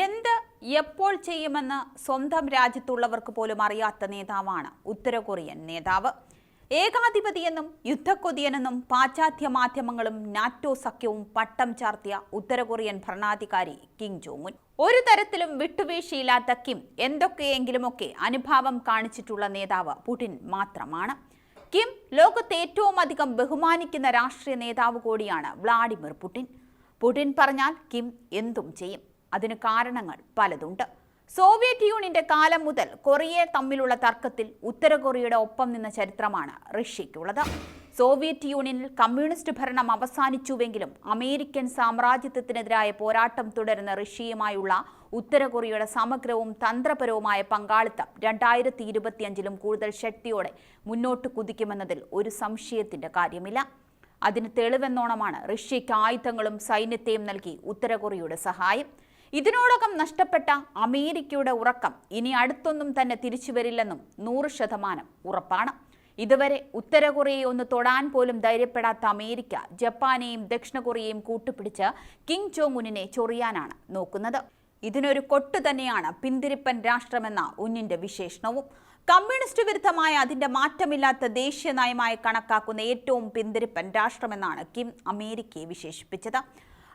എന്ത് എപ്പോൾ ചെയ്യുമെന്ന് സ്വന്തം രാജ്യത്തുള്ളവർക്ക് പോലും അറിയാത്ത നേതാവാണ് ഉത്തര കൊറിയൻ നേതാവ്. ഏകാധിപതിയെന്നും യുദ്ധക്കൊതിയനെന്നും പാശ്ചാത്യ മാധ്യമങ്ങളും നാറ്റോ സഖ്യവും പട്ടം ചാർത്തിയ ഉത്തര കൊറിയൻ ഭരണാധികാരി കിം ജോങ്ങുൻ ഒരു തരത്തിലും വിട്ടുവീഴ്ചയില്ലാത്ത കിം എന്തൊക്കെയെങ്കിലുമൊക്കെ അനുഭാവം കാണിച്ചിട്ടുള്ള നേതാവ് പുടിൻ മാത്രമാണ്. കിം ലോകത്തെ ഏറ്റവും അധികം ബഹുമാനിക്കുന്ന രാഷ്ട്രീയ നേതാവ് കൂടിയാണ് വ്ളാഡിമിർ പുടിൻ. പുടിൻ പറഞ്ഞാൽ കിം എന്തും ചെയ്യും. അതിന് കാരണങ്ങൾ പലതുണ്ട്. സോവിയറ്റ് യൂണിയന്റെ കാലം മുതൽ കൊറിയ തമ്മിലുള്ള തർക്കത്തിൽ ഉത്തര കൊറിയയുടെ ഒപ്പം നിന്ന ചരിത്രമാണ് റഷ്യയ്ക്കുള്ളത്. സോവിയറ്റ് യൂണിയനിൽ കമ്മ്യൂണിസ്റ്റ് ഭരണം അവസാനിച്ചുവെങ്കിലും അമേരിക്കൻ സാമ്രാജ്യത്വത്തിനെതിരായ പോരാട്ടം തുടരുന്ന റഷ്യയുമായുള്ള ഉത്തര കൊറിയയുടെ സമഗ്രവും തന്ത്രപരവുമായ പങ്കാളിത്തം രണ്ടായിരത്തി ഇരുപത്തിയഞ്ചിലും കൂടുതൽ ശക്തിയോടെ മുന്നോട്ട് കുതിക്കുമെന്നതിൽ ഒരു സംശയത്തിന്റെ കാര്യമില്ല. അതിന് തെളിവെന്നോണമാണ് റഷ്യയ്ക്ക് ആയുധങ്ങളും സൈന്യത്തെയും നൽകി ഉത്തര കൊറിയയുടെ സഹായം. ഇതിനോടകം നഷ്ടപ്പെട്ട അമേരിക്കയുടെ ഉറക്കം ഇനി അടുത്തൊന്നും തന്നെ തിരിച്ചു വരില്ലെന്നും നൂറ് ശതമാനം ഉറപ്പാണ്. ഇതുവരെ ഉത്തര കൊറിയയെ ഒന്ന് തൊടാൻ പോലും ധൈര്യപ്പെടാത്ത അമേരിക്ക ജപ്പാനെയും ദക്ഷിണ കൊറിയയും കൂട്ടുപിടിച്ച് കിങ് ജോങ് ഉന്നിനെ ചൊറിയാനാണ് നോക്കുന്നത്. ഇതിനൊരു കൊട്ടു തന്നെയാണ് പിന്തിരിപ്പൻ രാഷ്ട്രമെന്ന ഉന്നിന്റെ വിശേഷണവും. കമ്മ്യൂണിസ്റ്റ് വിരുദ്ധമായ അതിന്റെ മാറ്റമില്ലാത്ത ദേശീയ നയമായി കണക്കാക്കുന്ന ഏറ്റവും പിന്തിരിപ്പൻ രാഷ്ട്രമെന്നാണ് കിം അമേരിക്കയെ വിശേഷിപ്പിച്ചത്.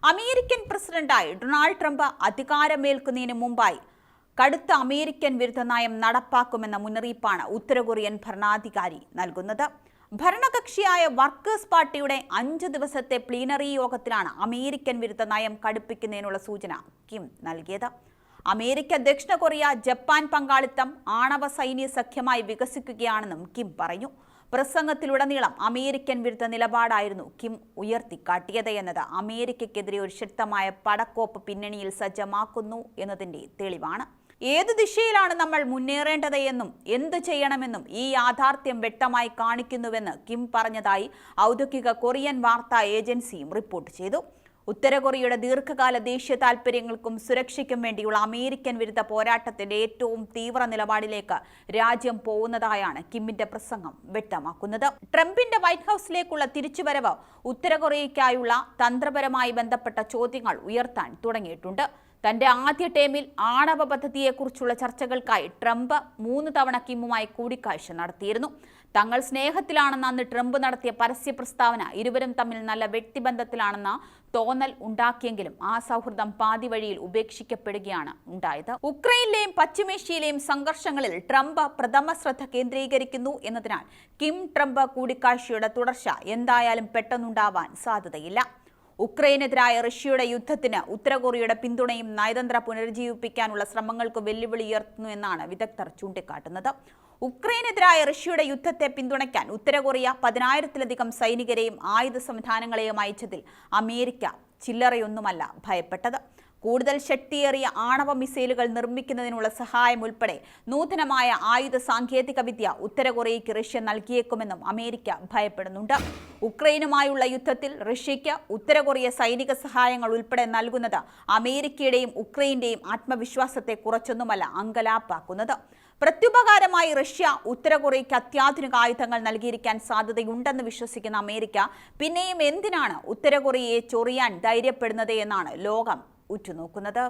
അമേരിക്കൻ പ്രസിഡന്റായി ഡൊണാൾഡ് ട്രംപ് അധികാരമേൽക്കുന്നതിന് മുമ്പായി കടുത്ത അമേരിക്കൻ വിരുദ്ധ നയം നടപ്പാക്കുമെന്ന മുന്നറിയിപ്പാണ് ഉത്തര കൊറിയൻ ഭരണാധികാരി നൽകുന്നത്. ഭരണകക്ഷിയായ വർക്കേഴ്സ് പാർട്ടിയുടെ അഞ്ചു ദിവസത്തെ പ്ലീനറി യോഗത്തിലാണ് അമേരിക്കൻ വിരുദ്ധ നയം കടുപ്പിക്കുന്നതിനുള്ള സൂചന കിം നൽകിയത്. അമേരിക്ക ദക്ഷിണ കൊറിയ ജപ്പാൻ പങ്കാളിത്തം ആണവ സൈനിക സഖ്യമായി വികസിക്കുകയാണെന്നും കിം പറഞ്ഞു. പ്രസംഗത്തിലുടനീളം അമേരിക്കൻ വിരുദ്ധ നിലപാടായിരുന്നു കിം ഉയർത്തിക്കാട്ടിയത് എന്നത് അമേരിക്കയ്ക്കെതിരെ ഒരു ശക്തമായ പടക്കോപ്പ് പിന്നണിയിൽ സജ്ജമാക്കുന്നു എന്നതിന്റെ തെളിവാണ്. ഏത് ദിശയിലാണ് നമ്മൾ മുന്നേറേണ്ടത് എന്നും എന്ത് ചെയ്യണമെന്നും ഈ യാഥാർത്ഥ്യം വ്യക്തമായി കാണിക്കുന്നുവെന്ന് കിം പറഞ്ഞതായി ഔദ്യോഗിക കൊറിയൻ വാർത്താ ഏജൻസിയും റിപ്പോർട്ട് ചെയ്തു. ഉത്തര കൊറിയയുടെ ദീർഘകാല ദേശീയ താൽപര്യങ്ങൾക്കും സുരക്ഷയ്ക്കും വേണ്ടിയുള്ള അമേരിക്കൻ വിരുദ്ധ പോരാട്ടത്തിന്റെ ഏറ്റവും തീവ്ര നിലപാടിലേക്ക് രാജ്യം പോകുന്നതായാണ് കിമ്മിന്റെ പ്രസംഗം വ്യക്തമാക്കുന്നത്. ട്രംപിന്റെ വൈറ്റ് ഹൌസിലേക്കുള്ള തിരിച്ചുവരവ് ഉത്തര കൊറിയയ്ക്കായുള്ള തന്ത്രപരമായി ബന്ധപ്പെട്ട ചോദ്യങ്ങൾ ഉയർത്താൻ തുടങ്ങിയിട്ടുണ്ട്. തന്റെ ആദ്യ ടേമിൽ ആണവ പദ്ധതിയെക്കുറിച്ചുള്ള ചർച്ചകൾക്കായി ട്രംപ് മൂന്ന് തവണ കിമ്മുമായി കൂടിക്കാഴ്ച നടത്തിയിരുന്നു. തങ്ങൾ സ്നേഹത്തിലാണെന്ന് അന്ന് ട്രംപ് നടത്തിയ പരസ്യ പ്രസ്താവന ഇരുവരും തമ്മിൽ നല്ല വ്യക്തിബന്ധത്തിലാണെന്ന തോന്നൽ ഉണ്ടാക്കിയെങ്കിലും ആ സൗഹൃദം പാതി വഴിയിൽ ഉപേക്ഷിക്കപ്പെടുകയാണ് ഉണ്ടായത്. ഉക്രൈനിലെയും പശ്ചിമേഷ്യയിലെയും സംഘർഷങ്ങളിൽ ട്രംപ് പ്രഥമ ശ്രദ്ധ കേന്ദ്രീകരിക്കുന്നു എന്നതിനാൽ കിം ട്രംപ് കൂടിക്കാഴ്ചയുടെ തുടർച്ച എന്തായാലും പെട്ടെന്നുണ്ടാവാൻ സാധ്യതയില്ല. ഉക്രൈനെതിരായ റഷ്യയുടെ യുദ്ധത്തിന് ഉത്തരകൊറിയയുടെ പിന്തുണയും നയതന്ത്ര പുനരുജ്ജീവിപ്പിക്കാനുള്ള ശ്രമങ്ങൾക്ക് വെല്ലുവിളി ഉയർത്തുന്നു എന്നാണ് വിദഗ്ധർ ചൂണ്ടിക്കാട്ടുന്നത്. ഉക്രൈനെതിരായ റഷ്യയുടെ യുദ്ധത്തെ പിന്തുണയ്ക്കാൻ ഉത്തരകൊറിയ പതിനായിരത്തിലധികം സൈനികരെയും ആയുധ സംവിധാനങ്ങളെയും അയച്ചതിൽ അമേരിക്ക ചില്ലറയൊന്നുമല്ല ഭയപ്പെട്ടത്. കൂടുതൽ ശക്തിയേറിയ ആണവ മിസൈലുകൾ നിർമ്മിക്കുന്നതിനുള്ള സഹായം ഉൾപ്പെടെ നൂതനമായ ആയുധ സാങ്കേതിക വിദ്യ ഉത്തര കൊറിയയ്ക്ക് റഷ്യ നൽകിയേക്കുമെന്നും അമേരിക്ക ഭയപ്പെടുന്നുണ്ട്. ഉക്രൈനുമായുള്ള യുദ്ധത്തിൽ റഷ്യയ്ക്ക് ഉത്തര കൊറിയ സൈനിക സഹായങ്ങൾ ഉൾപ്പെടെ നൽകുന്നത് അമേരിക്കയുടെയും ഉക്രൈന്റെയും ആത്മവിശ്വാസത്തെ കുറച്ചൊന്നുമല്ല അങ്കലാപ്പാക്കുന്നത്. പ്രത്യുപകാരമായി റഷ്യ ഉത്തര കൊറിയയ്ക്ക് അത്യാധുനിക ആയുധങ്ങൾ നൽകിയിരിക്കാൻ സാധ്യതയുണ്ടെന്ന് വിശ്വസിക്കുന്ന അമേരിക്ക പിന്നെയും എന്തിനാണ് ഉത്തര കൊറിയയെ ചൊറിയാൻ ധൈര്യപ്പെടുന്നത് എന്നാണ് ലോകം ഉറ്റുനോക്കുന്നത്